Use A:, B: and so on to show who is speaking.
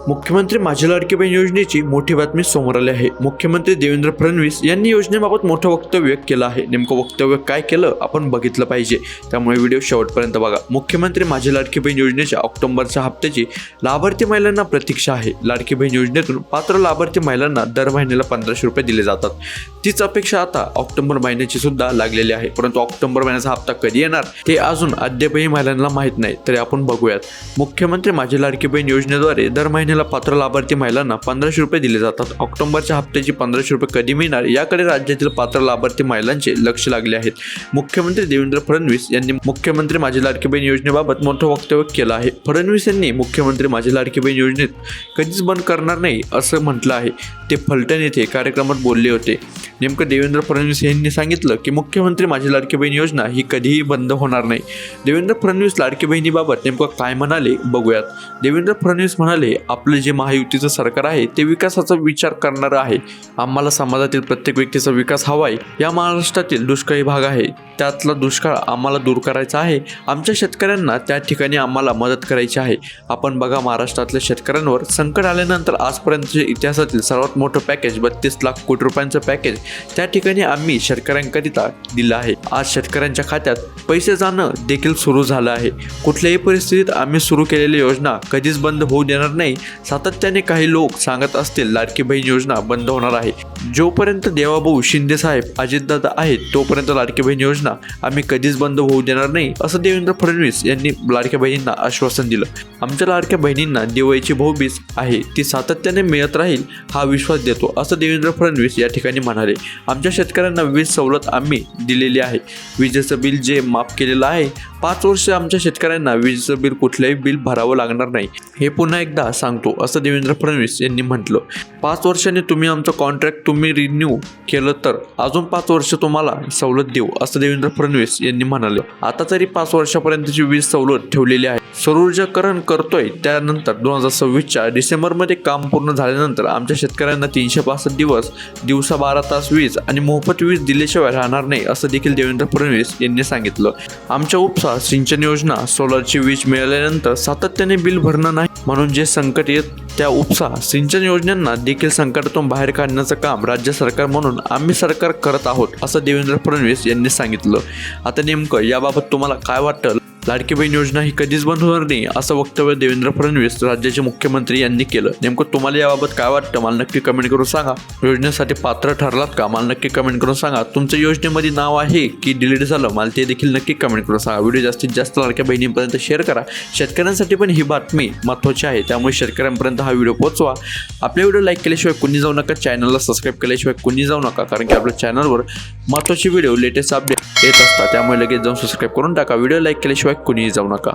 A: मुख्यमंत्री माझी लाडकी बहीण योजनेची मोठी बातमी समोर आली आहे. मुख्यमंत्री देवेंद्र फडणवीस यांनी योजनेबाबत मोठं वक्तव्य केलं आहे. नेमकं वक्तव्य काय केलं आपण बघितलं पाहिजे. त्यामुळे व्हिडिओ शेवटपर्यंत बघा. मुख्यमंत्री माझी लाडकी बहीण योजनेच्या ऑक्टोबरच्या हप्त्याची लाभार्थी महिलांना प्रतीक्षा आहे. लाडकी बहीण योजनेतून पात्र लाभार्थी महिलांना दर महिन्याला पंधराशे रुपये दिले जातात. तीच अपेक्षा आता ऑक्टोबर महिन्याची सुद्धा लागलेली आहे. परंतु ऑक्टोबर महिन्याचा हप्ता कधी येणार ते अजून अद्यापही महिलांना माहीत नाही. तरी आपण बघूयात. मुख्यमंत्री माझी लाडकी बहीण योजनेद्वारे दर महिन्याला पात्र लाभार्थी महिलांना पंधराशे रुपये दिले जातात. ऑक्टोबरच्या हप्त्याची पंधराशे रुपये कधी मिळणार याकडे राज्यातील पात्र लाभार्थी महिलांचे लक्ष लागले आहेत मुख्यमंत्री देवेंद्र फडणवीस यांनी मुख्यमंत्री माझी लाडकी बहीण योजनेबाबत मोठं वक्तव्य केलं आहे. फडणवीस यांनी मुख्यमंत्री माझी लाडकी बहीण योजनेत कधीच बंद करणार नाही असं म्हटलं आहे. ते फलटण येथे कार्यक्रमात बोलले होते. नेमकं देवेंद्र फडणवीस यांनी सांगितलं की मुख्यमंत्री माझी लाडकी बहीण योजना ही कधीही बंद होणार नाही. देवेंद्र फडणवीस लाडकी बहिणीबाबत नेमकं काय म्हणाले बघूयात. देवेंद्र फडणवीस म्हणाले आपलं जे महायुतीचं सरकार आहे ते विकासाचा विचार करणारं आहे. आम्हाला समाजातील प्रत्येक व्यक्तीचा विकास हवा आहे या महाराष्ट्रातील दुष्काळी भाग आहे. त्यातला दुष्काळ आम्हाला दूर करायचा आहे. आमच्या शेतकऱ्यांना त्या ठिकाणी आम्हाला मदत करायची आहे. आपण बघा महाराष्ट्रातल्या शेतकऱ्यांवर संकट आल्यानंतर आजपर्यंतच्या इतिहासातील सर्वात मोठं पॅकेज बत्तीस लाख कोटी रुपयांचं पॅकेज त्या ठिकाणी आम्ही शेतकऱ्यांकरिता दिलं आहे. आज शेतकऱ्यांच्या खात्यात पैसे जाणं देखील सुरू झालं आहे. कुठल्याही परिस्थितीत आम्ही सुरू केलेली योजना कधीच बंद होऊ देणार नाही. सातत्याने काही लोक सांगत असतील लाडकी बहीण योजना बंद होणार आहे. जोपर्यंत देवाभाऊ शिंदे साहेब अजितदादा आहेत तोपर्यंत लाडकी बहीण योजना आम्ही कधीच बंद होऊ देणार नाही असं देवेंद्र फडणवीस यांनी लाडक्या बहिणींना आश्वासन दिलं. आमच्या लाडक्या बहिणींना दिवाळीची भाऊबीज आहे ती सातत्याने मिळत राहील हा विश्वास देतो असं देवेंद्र फडणवीस या ठिकाणी म्हणाले. आमच्या शेतकऱ्यांना वीज सवलत आम्ही दिलेली आहे. विजेचं बिल जे माफ केलेलं आहे पाच वर्ष आमच्या शेतकऱ्यांना विजेचं बिल कुठल्याही बिल भरावं लागणार नाही. हे पुन्हा एकदा सांगतो असं देवेंद्र फडणवीस यांनी म्हटलं. पाच वर्षांनी तुम्ही आमचं कॉन्ट्रॅक्ट तुम्ही रिन्यू केलं तर अजून पाच वर्ष तुम्हाला सवलत देऊ असं देवेंद्र फडणवीस यांनी म्हणाले. आता तरी पाच वर्षापर्यंतची वीज सवलत ठेवलेली आहे. सौरऊर्जाकरण करतोय त्यानंतर दोन हजार सव्वीसच्या डिसेंबरमध्ये काम पूर्ण झाल्यानंतर आमच्या शेतकऱ्यांना तीनशे पासष्ट दिवस दिवसा बारा तास वीज आणि मोफत वीज दिल्याशिवाय राहणार नाही असं देखील देवेंद्र फडणवीस यांनी सांगितलं. आमच्या उपसा सिंचन योजना सोलरची वीज मिळाल्यानंतर सातत्याने बिल भरणं नाही म्हणून जे संकट येत त्या उपसा सिंचन योजनांना देखील संकटातून बाहेर काढण्याचं काम राज्य सरकार म्हणून आम्ही सरकार करत आहोत असं देवेंद्र फडणवीस यांनी सांगितलं. आता नेमकं याबाबत तुम्हाला काय वाटतं? लाडकी बहीण योजना ही कधीच बंद होणार नाही असं वक्तव्य देवेंद्र फडणवीस राज्याचे मुख्यमंत्री यांनी केलं. नेमकं तुम्हाला याबाबत काय वाटतं? मला नक्की कमेंट करून सांगा. योजनेसाठी पात्र ठरलात का? मला नक्की कमेंट करून सांगा. तुमचं योजनेमध्ये नाव आहे की डिलीट झालं? मला ते देखील नक्की कमेंट करून सांगा. व्हिडिओ जास्तीत जास्त लाडक्या बहिणींपर्यंत शेअर करा. शेतकऱ्यांसाठी पण ही बातमी महत्त्वाची आहे. त्यामुळे शेतकऱ्यांपर्यंत हा व्हिडिओ पोहोचवा. आपल्या व्हिडिओ लाईक केल्याशिवाय कुणी जाऊ नका. चॅनलला सबस्क्राईब केल्याशिवाय कुणी जाऊ नका. कारण की आपल्या चॅनलवर महत्त्वाचे व्हिडिओ लेटेस्ट अपडेट येत असतात. त्यामुळे लगेच जाऊन सबस्क्राईब करून टाका. व्हिडिओ लाईक केल्याशिवाय कुणीही जाऊ नका.